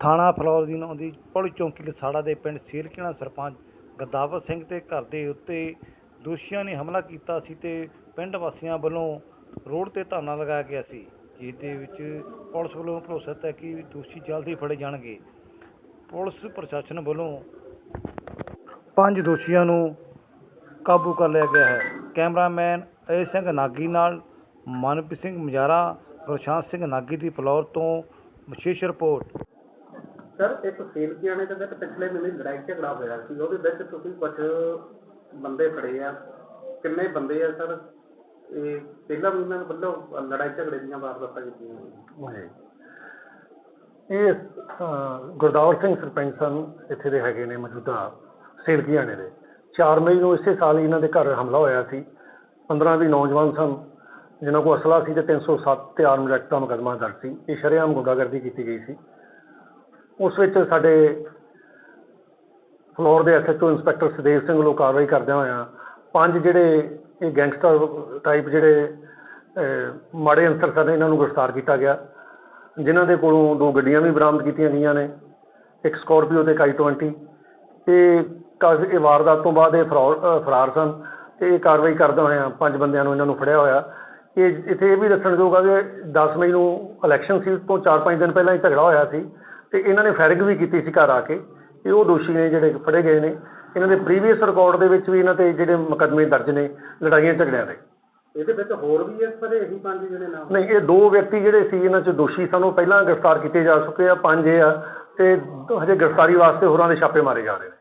ਥਾਣਾ ਫਲੌਰ ਦੀ ਆਉਂਦੀ ਪੁਲ ਚੌਂਕੀ ਲਸਾੜਾ ਦੇ ਪਿੰਡ ਸੀਰਕੀਣਾ ਸਰਪੰਚ ਗਦਾਵਰ ਸਿੰਘ ਦੇ ਘਰ ਦੇ ਉੱਤੇ ਦੋਸ਼ੀਆਂ ਨੇ ਹਮਲਾ ਕੀਤਾ ਸੀ ਤੇ ਪਿੰਡ ਵਾਸੀਆਂ ਵੱਲੋਂ ਰੋਡ ਤੇ ਧਰਨਾ ਲਗਾਇਆ ਗਿਆ ਸੀ। ਜਿਸ ਦੇ ਵਿੱਚ ਪੁਲਿਸ ਵੱਲੋਂ ਭਰੋਸਾ ਦਿੱਤਾ ਕਿ ਦੋਸ਼ੀ ਜਲਦੀ ਫੜੇ ਜਾਣਗੇ। ਪੁਲਿਸ ਪ੍ਰਸ਼ਾਸਨ ਵੱਲੋਂ ਪੰਜ ਦੋਸ਼ੀਆਂ ਨੂੰ ਕਾਬੂ ਕਰ ਲਿਆ ਗਿਆ ਹੈ। ਕੈਮਰਾਮੈਨ ਅਜੇ ਸਿੰਘ ਨਾਗੀ ਨਾਲ ਮਨਪ੍ਰੀਤ ਸਿੰਘ ਮਜਾਰਾ, ਗੁਰਸ਼ਾਂਤ ਸਿੰਘ ਨਾਗੀ ਦੀ ਫਲੌਰ ਤੋਂ ਵਿਸ਼ੇਸ਼ ਰਿਪੋਰਟ। ਸਰ ਇੱਕ ਸੇਲਕੀਆਣੇ ਦੇ ਵਿੱਚ ਪਿਛਲੇ ਮਹੀਨੇ ਲੜਾਈ ਝਗੜਾ ਹੋਇਆ ਸੀ ਉਹਦੇ ਵਿੱਚ ਤੁਸੀਂ ਕੁਝ ਬੰਦੇ ਫੜੇ ਆ? ਕਿੰਨੇ ਬੰਦੇ ਆ ਸਰ? ਇਹ ਪਹਿਲਾਂ ਵੀ ਇਹਨਾਂ ਵੱਲੋਂ ਲੜਾਈ ਝਗੜੇ ਦੀਆਂ ਵਾਰਦਾਤਾਂ ਕੀਤੀਆਂ ਹੋਈਆਂ ਇਹ ਅਹ, ਸਿੰਘ ਸਰਪੰਚ ਸਨ ਇੱਥੇ ਦੇ ਹੈਗੇ ਨੇ ਮੌਜੂਦਾ ਸੇਲਕੀਆਣੇ ਦੇ 4 ਮਈ ਨੂੰ ਇਸੇ ਸਾਲ ਹੀ ਇਹਨਾਂ ਦੇ ਘਰ ਹਮਲਾ ਹੋਇਆ ਸੀ। 15 ਵੀ ਨੌਜਵਾਨ ਸਨ ਜਿਨ੍ਹਾਂ ਕੋਲ ਅਸਲਾ ਸੀ ਤੇ 307 ਤੇ ਆਰਮ ਐਕਟ ਦਾ ਮੁਕੱਦਮਾ ਦਰਜ ਸੀ। ਇਹ ਸ਼ਰੇਆਮ ਗੁੰਡਾਗਰਦੀ ਕੀਤੀ ਗਈ ਸੀ। ਉਸ ਵਿੱਚ ਸਾਡੇ ਫਲੋਰ ਦੇ ਐਸਐਚਓ ਇੰਸਪੈਕਟਰ ਸੁਦੇਵ ਸਿੰਘ ਵੱਲੋਂ ਕਾਰਵਾਈ ਕਰਦਿਆਂ ਹੋਇਆਂ ਪੰਜ ਜਿਹੜੇ ਇਹ ਗੈਂਗਸਟਰ ਟਾਈਪ ਜਿਹੜੇ ਮਾੜੇ ਅੰਸਰ ਸਨ ਇਹਨਾਂ ਨੂੰ ਗ੍ਰਿਫਤਾਰ ਕੀਤਾ ਗਿਆ। ਜਿਨ੍ਹਾਂ ਦੇ ਕੋਲੋਂ ਦੋ ਗੱਡੀਆਂ ਵੀ ਬਰਾਮਦ ਕੀਤੀਆਂ ਗਈਆਂ ਨੇ, ਇੱਕ ਸਕੋਰਪੀਓ ਤੇ ਕਾਈ 20 ਇਹ ਕਾਫੀ, ਇਹ ਵਾਰਦਾਤ ਤੋਂ ਬਾਅਦ ਇਹ ਫਰਾਰ ਫਰਾਰ ਸਨ ਤੇ ਇਹ ਕਾਰਵਾਈ ਕਰਦਾ ਹੋਇਆ ਪੰਜ ਬੰਦਿਆਂ ਨੂੰ ਇਹਨਾਂ ਨੂੰ ਫੜਿਆ ਹੋਇਆ। ਇਹ, ਇੱਥੇ ਇਹ ਵੀ ਦੱਸਣਯੋਗ ਆ ਕਿ 10 ਮਈ ਨੂੰ ਇਲੈਕਸ਼ਨ ਸੀ ਤੋਂ 4-5 ਦਿਨ ਪਹਿਲਾਂ ਹੀ ਝਗੜਾ ਹੋਇਆ ਸੀ। ਤੇ ਇਹਨਾਂ ਨੇ ਫੈਰਿੰਗ ਵੀ ਕੀਤੀ ਸੀ ਘਰ ਆ ਕੇ ਇਹ ਉਹ ਦੋਸ਼ੀ ਨੇ ਜਿਹੜੇ ਫੜੇ ਗਏ ਨੇ ਇਹਨਾਂ ਦੇ ਪ੍ਰੀਵੀਅਸ ਰਿਕਾਰਡ ਦੇ ਵਿੱਚ ਵੀ ਇਹਨਾਂ ਤੇ ਜਿਹੜੇ ਮੁਕੱਦਮੇ ਦਰਜ ਨੇ ਲੜਾਈਆਂ ਝਗੜਿਆਂ ਦੇ। ਇਹਦੇ ਵਿੱਚ ਹੋਰ ਵੀ ਇਸ ਪਰ ਇਹੀ ਪੰਜ ਜਿਹੜੇ ਨਾਮ ਨਹੀਂ ਇਹ ਦੋ ਵਿਅਕਤੀ ਜਿਹੜੇ ਸੀ ਇਹਨਾਂ 'ਚ ਦੋਸ਼ੀ ਸਨ ਉਹ ਪਹਿਲਾਂ ਗ੍ਰਿਫਤਾਰ ਕੀਤੇ ਜਾ ਚੁੱਕੇ ਆ ਪੰਜ ਇਹ ਆ ਤੇ ਹਜੇ ਗ੍ਰਿਫਤਾਰੀ ਵਾਸਤੇ ਹੋਰਾਂ ਦੇ ਛਾਪੇ ਮਾਰੇ ਜਾ ਰਹੇ ਨੇ।